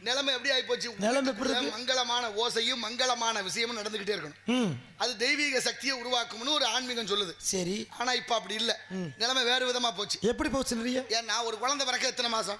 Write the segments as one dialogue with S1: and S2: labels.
S1: நிலைமை எப்படி ஆகி போச்சு
S2: நிலைமை எப்படி?
S1: மங்களமான ஓசையும் மங்களமான விஷயமும் நடந்துகிட்டே இருக்கணும். அது தெய்வீக சக்தியை உருவாக்கும்னு ஒரு ஆன்மீகம் சொல்லுது.
S2: சரி.
S1: ஆனா இப்ப அப்படி இல்ல. நிலைமை வேறு விதமா போச்சு.
S2: எப்படி போச்சு நிறைய?
S1: ஏன்னா ஒரு குழந்தை பிறக்க எத்தனை மாசம்?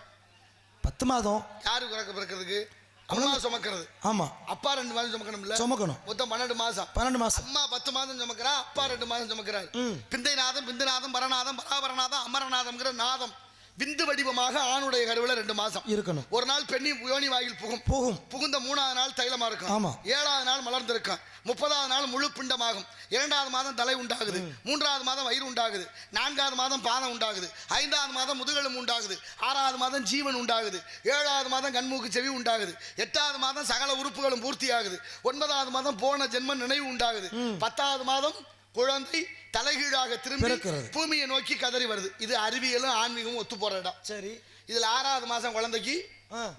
S2: பத்து மாதம்.
S1: யாரு பிறக்க பிறக்கிறதுக்கு? அம்மா சுமக்கிறது.
S2: ஆமா.
S1: அப்பா ரெண்டு மாதம் சுமக்கணும்ல?
S2: சுமக்கணும்.
S1: மொத்தம் பன்னெண்டு மாசம்.
S2: பன்னெண்டு மாசம்.
S1: அம்மா பத்து மாதம் சுமக்கிறா அப்பா ரெண்டு மாதம் சுமக்கிறார்.
S2: ம்.
S1: பிந்தை நாதம் பிந்து நாதம் பரநாதம் பராபரநாதம் அமரநாதம்ங்கிற நாதம். விந்து வடிவமாக ஆணுடைய கருவில ரெண்டு மாசம்.
S2: இருக்கணும்.
S1: ஒரு நாள் பெண்ணி யோனி வாயில் புகும்.
S2: போகும்.
S1: புகுந்த மூணாவது நாள் தைலமா இருக்கும்.
S2: ஆமா.
S1: ஏழாவது நாள் மலர்ந்திருக்கும். முப்பதாவது நாள் முழு பிண்டமாகும். இரண்டாவது மாதம் தலை உண்டாகுது. மூன்றாவது மாதம் வயிறு உண்டாகுது. நான்காவது மாதம் பாதம் உண்டாகுது. ஐந்தாவது மாதம் முதுகெலும்பு உண்டாகுது. ஆறாவது மாதம் ஜீவன் உண்டாகுது. ஏழாவது மாதம் கண்மூக்கு செவி உண்டாகுது. எட்டாவது மாதம் சகல உறுப்புகளும் பூர்த்தியாகுது. ஒன்பதாவது மாதம் போன ஜென்ம நினைவு உண்டாகுது. பத்தாவது மாதம் குழந்தை தலைகீழாக திரும்பி. பூமியை நோக்கி கதறி வருது. இது அறிவியலும் ஆன்மீகமும் ஒத்து போற இடம்.
S2: சரி.
S1: இதுல ஆறாவது மாசம் குழந்தைக்கு.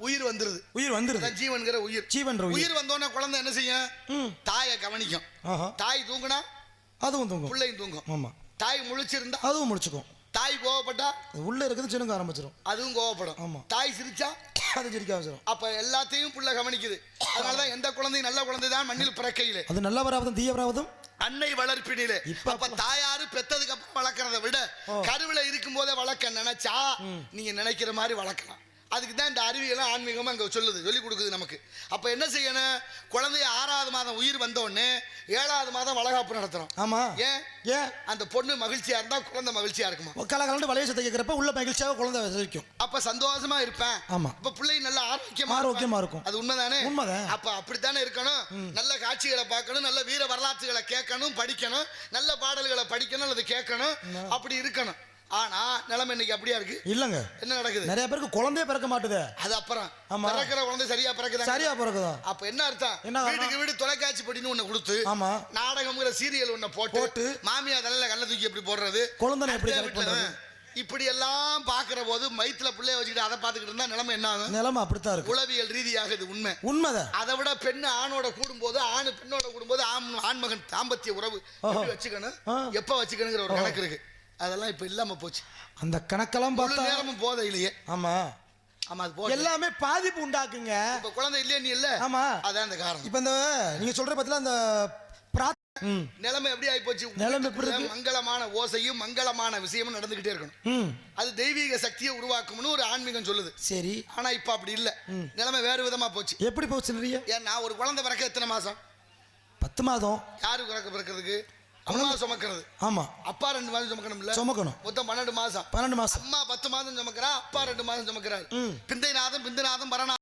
S1: உயிர் வந்துருது.
S2: உயிர் வந்துருது.
S1: ஜீவன்கிற உயிர்.
S2: ஜீவன்ற உயிர்.
S1: வந்தோடனே குழந்தை என்ன செய்யும்? தாயை கவனிக்கும். தாய் தூங்குனா?
S2: அதுவும் தூங்கும்.
S1: பிள்ளையும் தூங்கும்.
S2: ஆமா.
S1: தாய் முழிச்சிருந்தா?
S2: அதுவும் முடிச்சுக்கும்
S1: தாய் கோவப்பட்டா?
S2: உள்ள இருக்குது சினுங்க ஆரம்பிச்சிடும்
S1: அதுவும் கோவப்படும்.
S2: ஆமா.
S1: தாய் சிரிச்சா?
S2: அது சிரிக்க ஆரம்பிச்சிடும்
S1: அப்ப எல்லாத்தையும் புள்ள கவனிக்குது. அதனாலதான் எந்த குழந்தையும் நல்ல குழந்தை தான் மண்ணில் பிறக்கையிலே.
S2: அது நல்லவராவதும் தீயவராவதும்?
S1: அன்னை வளர்ப்பினிலே.
S2: இப்ப
S1: அப்ப தாயாரு பெத்ததுக்கு அப்புறம் வளர்க்கறத விட. கருவில இருக்கும் போதே வளர்க்க நினைச்சா நீங்க நினைக்கிற மாதிரி வளர்க்கலாம். அதுக்கு தான் இந்த அறிவியலும் ஆன்மீகமும் அங்க சொல்லுது சொல்லி கொடுக்குது நமக்கு. அப்ப என்ன செய்யணும்? குழந்தைய ஆறாவது மாதம் உயிர் வந்த உடனே ஏழாவது மாதம் வளகாப்பு நடத்துறோம்
S2: ஆமா.
S1: ஏன்?
S2: ஏன்?
S1: அந்த பொண்ணு மகிழ்ச்சியா இருந்தா குழந்தை மகிழ்ச்சியா இருக்குமா?
S2: கலகலண்டு வளைய சத்தை கேட்கிறப்ப உள்ள மகிழ்ச்சியாக குழந்தை விதைக்கும்
S1: அப்ப சந்தோஷமா இருப்பேன்.
S2: ஆமா.
S1: அப்ப பிள்ளை நல்ல ஆரோக்கியமா
S2: ஆரோக்கியமா
S1: இருப்பான்.
S2: இருக்கும்.
S1: அது உண்மைதானே?
S2: உண்மைதான்.
S1: அப்ப அப்படித்தானே இருக்கணும்? நல்ல காட்சிகளை பார்க்கணும் நல்ல வீர வரலாற்றுகளை கேட்கணும் படிக்கணும் நல்ல பாடல்களை படிக்கணும் அல்லது கேட்கணும். அப்படி இருக்கணும். ஆனா நிலைமை இன்னைக்கு அப்படியா இருக்கு?
S2: இல்லங்க.
S1: என்ன நடக்குது?
S2: நிறைய பேருக்கு குழந்தையே பிறக்க மாட்டுது.
S1: அது அப்புறம்.
S2: ஆமா.
S1: பிறக்கிற குழந்தை சரியா பிறக்குதா
S2: சரியா பிறக்குதா?
S1: அப்ப என்ன அர்த்தம்?
S2: என்ன?
S1: வீட்டுக்கு வீடு தொலைக்காட்சி படின்னு ஒண்ணு கொடுத்து
S2: ஆமா.
S1: நாடகம்ங்கிற சீரியல் ஒண்ணு போட்டு
S2: போட்டு,
S1: மாமியா தலையில கல்ல தூக்கி எப்படி போடுறது?
S2: குழந்தனை எப்படி?
S1: இப்படி எல்லாம் பாக்குற போது மைத்துல பிள்ளைய வச்சுக்கிட்டு அதை பார்த்துக்கிட்டு இருந்தா நிலைமை என்ன ஆகும்?
S2: நிலைமை அப்படித்தான் இருக்கு.
S1: உளவியல் ரீதியாக இது உண்மை.
S2: உண்மைதான்.
S1: அதை விட பெண் ஆணோட கூடும்போது ஆண் பெண்ணோட கூடும்போது ஆண் ஆண்மகன் தாம்பத்திய உறவு வச்சுக்கணும். எப்ப வச்சுக்கணுங்கிற ஒரு கணக்கு இருக்கு. அதெல்லாம் இப்ப இல்லாம போச்சு.
S2: அந்த கணக்கெல்லாம் பார்த்தா
S1: நேரமும் போதையிலேயே
S2: ஆமா.
S1: ஆமா அது போதை.
S2: எல்லாமே பாதிப்பு உண்டாக்குங்க.
S1: இப்ப குழந்தை இல்லையா நீ இல்ல?
S2: ஆமா.
S1: அதான் அந்த காரணம்.
S2: இப்ப இந்த நீங்க சொல்ற பத்தில அந்த
S1: நிலைமை எப்படி ஆகி போச்சு
S2: நிலைமை எப்படி?
S1: மங்களமான ஓசையும் மங்களமான விஷயமும் நடந்துகிட்டே இருக்கணும். அது தெய்வீக சக்தியை உருவாக்கும்னு ஒரு ஆன்மீகம் சொல்லுது.
S2: சரி.
S1: ஆனா இப்ப அப்படி இல்ல. நிலைமை வேறு விதமா போச்சு.
S2: எப்படி போச்சு
S1: ஏன்னா ஒரு குழந்தை பிறக்க எத்தனை மாசம்?
S2: பத்து மாதம்.
S1: யாரு பிறக்க பிறக்கிறதுக்கு? அம்மா சுமக்கிறது.
S2: ஆமா.
S1: அப்பா ரெண்டு மாதம் சுமக்கணும்ல?
S2: சுமக்கணும்.
S1: மொத்தம் பன்னெண்டு மாசம்
S2: பன்னெண்டு மாசம்
S1: அம்மா பத்து மாதம் சுமக்கிறா அப்பா ரெண்டு மாதம் சுமக்கிறார்.
S2: ம்.
S1: பிந்தை நாதம் பிந்து நாதம் பரநாதம்